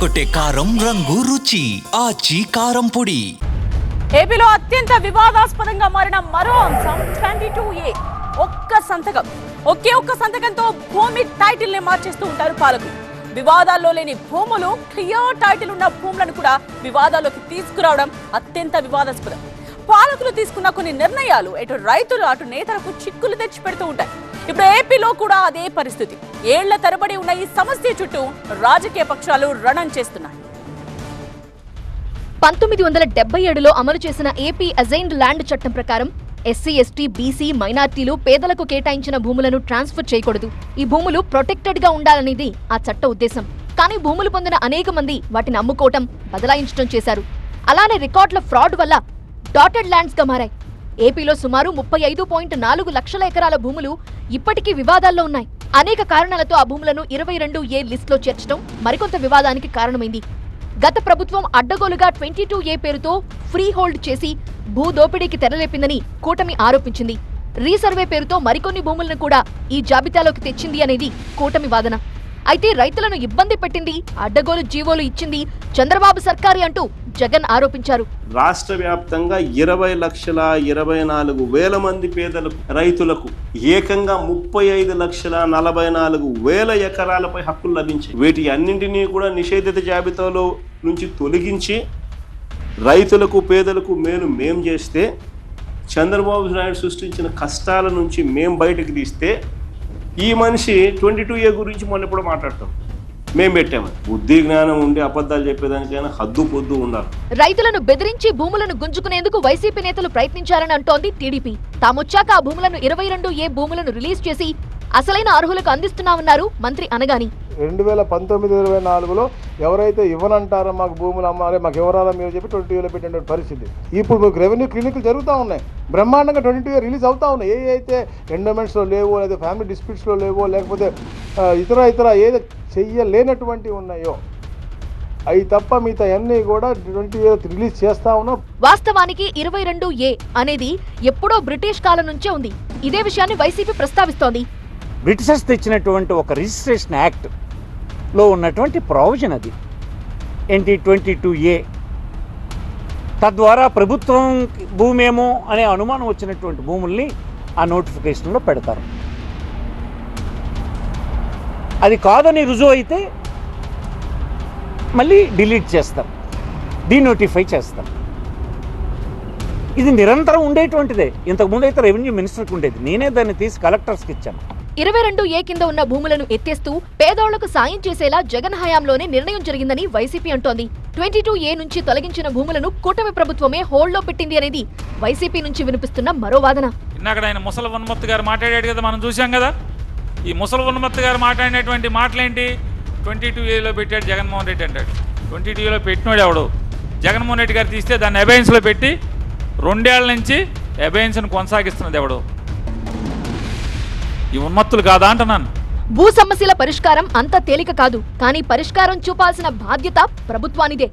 కొట్టే కారం రంగు రుచి ఆచి కారం పొడి. ఏపీలో అత్యంత వివాదాస్పదంగా మారిన మరో అంశం ట్వంటీ టూ ఏ ఒక్క సంతకం. ఒకే ఒక్క సంతకంతో భూమి టైటిల్ని మార్చేస్తూ ఉంటారు పాలకులు. వివాదాల్లో లేని భూములు క్లియర్ టైటిల్ ఉన్న భూములను కూడా వివాదాల్లోకి తీసుకురావడం అత్యంత వివాదాస్పదం. పాలకులు తీసుకున్న కొన్ని నిర్ణయాలు ఇటు రైతులు అటు నేతలకు చిక్కులు తెచ్చి పెడుతూ ఉంటాయి. ఇప్పుడు ఏపీలో కూడా అదే పరిస్థితి. ఏళ్ళ తరబడి ఉన్న ఈ సమస్య చుట్టూ రాజకీయ పక్షాలు రణం చేస్తున్నాయి. పంతొమ్మిది వందల డెబ్బై ఏడులో అమలు చేసిన ఏపీ అజైన్డ్ ల్యాండ్ చట్టం ప్రకారం ఎస్సీ ఎస్టీ బీసీ మైనార్టీలు పేదలకు కేటాయించిన భూములను ట్రాన్స్ఫర్ చేయకూడదు. ఈ భూములు ప్రొటెక్టెడ్గా ఉండాలనేది ఆ చట్ట ఉద్దేశం. కానీ భూములు పొందిన అనేక మంది వాటిని అమ్ముకోవటం బదలాయించడం చేశారు. అలానే రికార్డుల ఫ్రాడ్ వల్ల డాటెడ్ ల్యాండ్స్గా మారాయి. ఏపీలో సుమారు ముప్పై ఐదు పాయింట్ నాలుగు లక్షల ఎకరాల భూములు ఇప్పటికీ వివాదాల్లో ఉన్నాయి. అనేక కారణాలతో ఆ భూములను ఇరవై రెండు ఏ లిస్టులో చేర్చడం మరికొంత వివాదానికి కారణమైంది. గత ప్రభుత్వం అడ్డగోలుగా ట్వంటీ టూ ఏ పేరుతో ఫ్రీ హోల్డ్ చేసి భూ దోపిడీకి తెరలేపిందని కూటమి ఆరోపించింది. రీసర్వే పేరుతో మరికొన్ని భూములను కూడా ఈ జాబితాలోకి తెచ్చింది అనేది కూటమి వాదన. అయితే రైతులను ఇబ్బంది పెట్టింది అడ్డగోలు జీవోలు ఇచ్చింది చంద్రబాబు సర్కారి అంటూ జగన్ ఆరోపించారు. రాష్ట్ర వ్యాప్తంగా ఇరవై లక్షల ఇరవై నాలుగు వేల మంది పేదలకు రైతులకు ఏకంగా ముప్పై ఐదు లక్షల నలభై నాలుగు వేల ఎకరాలపై హక్కులు లభించాయి. వీటి అన్నింటినీ కూడా నిషేధిత జాబితాలో నుంచి తొలగించి రైతులకు పేదలకు మేలు మేం చేస్తే చంద్రబాబు నాయుడు సృష్టించిన కష్టాల నుంచి మేం బయటకు తీస్తే ఈ మనిషి ట్వంటీ టూ ఏ గురించి మొన్న ఎప్పుడో మాట్లాడతాం. మేం పెట్టామని బుద్ధి జ్ఞానం ఉండి అబద్ధాలు చెప్పేదానికైనా హద్దు పొద్దు ఉండాలి. రైతులను బెదిరించి భూములను గుంజుకునేందుకు వైసీపీ నేతలు ప్రయత్నించారని అంటోంది టీడీపీ. తామొచ్చాక ఆ భూములను ఇరవై రెండు ఏ భూములను రిలీజ్ చేసి అసలైన అర్హులకు అందిస్తున్నామన్నారు మంత్రి అనగాని. రెండు వేల పంతొమ్మిది ఇరవై నాలుగులో ఎవరైతే ఇవ్వనంటారో మాకు భూములు అమ్మాలి మాకు ఎవరాలా మీరు చెప్పి ట్వంటీ టూలో పెట్టినటువంటి పరిస్థితి. ఇప్పుడు మీకు రెవెన్యూ క్లినిక్లు జరుగుతూ ఉన్నాయి. బ్రహ్మాండంగా ట్వంటీ టూ రిలీజ్ అవుతా ఉన్నాయి. ఏ అయితే ఎండోమెంట్స్లో లేవో లేదా ఫ్యామిలీ డిస్ప్యూట్స్లో లేవో లేకపోతే ఇతర ఇతర ఏది చెయ్యలేనటువంటివి ఉన్నాయో అవి తప్ప మిగతా అన్నీ కూడా ట్వంటీ రిలీజ్ చేస్తా ఉన్నాం. వాస్తవానికి ఇరవై రెండు ఏ అనేది ఎప్పుడో బ్రిటిష్ కాలం నుంచే ఉంది. ఇదే విషయాన్ని వైసీపీ ప్రస్తావిస్తోంది. బ్రిటిషర్స్ తెచ్చినటువంటి ఒక రిజిస్ట్రేషన్ యాక్ట్ లో ఉన్నటువంటి ప్రావిజన్ అది. ఏంటి ట్వంటీ టూ ఏ తద్వారా ప్రభుత్వం భూమేమో అనే అనుమానం వచ్చినటువంటి భూముల్ని ఆ నోటిఫికేషన్లో పెడతారు. అది కాదని రుజువు అయితే మళ్ళీ డిలీట్ చేస్తారు. డీనోటిఫై చేస్తారు. ఇది నిరంతరం ఉండేటువంటిదే. ఇంతకుముందు అయితే రెవెన్యూ మినిస్టర్కి ఉండేది. నేనే దాన్ని తీసి కలెక్టర్స్కి ఇచ్చాను. ఇరవై రెండు ఏ కింద ఉన్న భూములను ఎత్తేస్తూ పేదోళ్ళకు సాయం చేసేలా జగన్ హయాంలోనే నిర్ణయం జరిగిందని వైసీపీ అంటోంది. ట్వంటీ టూ ఏ నుంచి తొలగించిన భూములను కూటమి ప్రభుత్వమే హోల్డ్లో పెట్టింది అనేది వైసీపీ నుంచి వినిపిస్తున్న మరో వాదన. ఇందాక ఆయన ముసలి ఉన్మత్తు గారు మాట్లాడాడు కదా మనం చూసాం కదా? ఈ ముసలి ఉన్మత్తు గారు మాట్లాడినటువంటి మాటలేంటి? ట్వంటీ టూ ఏలో పెట్టాడు జగన్మోహన్ రెడ్డి అంటాడు. ట్వంటీ టూ ఏలో పెట్టినోడు ఎవడు? జగన్మోహన్ రెడ్డి గారు తీస్తే దాన్ని అబయన్స్లో పెట్టి రెండేళ్ళ నుంచి అబయన్స్ను కొనసాగిస్తున్నది ఎవడు? ఈ ఉన్మత్తులు కాదా అంటున్నాను. భూ సమస్యల పరిష్కారం అంత తేలిక కాదు కానీ పరిష్కారం చూపాల్సిన బాధ్యత ప్రభుత్వానిదే.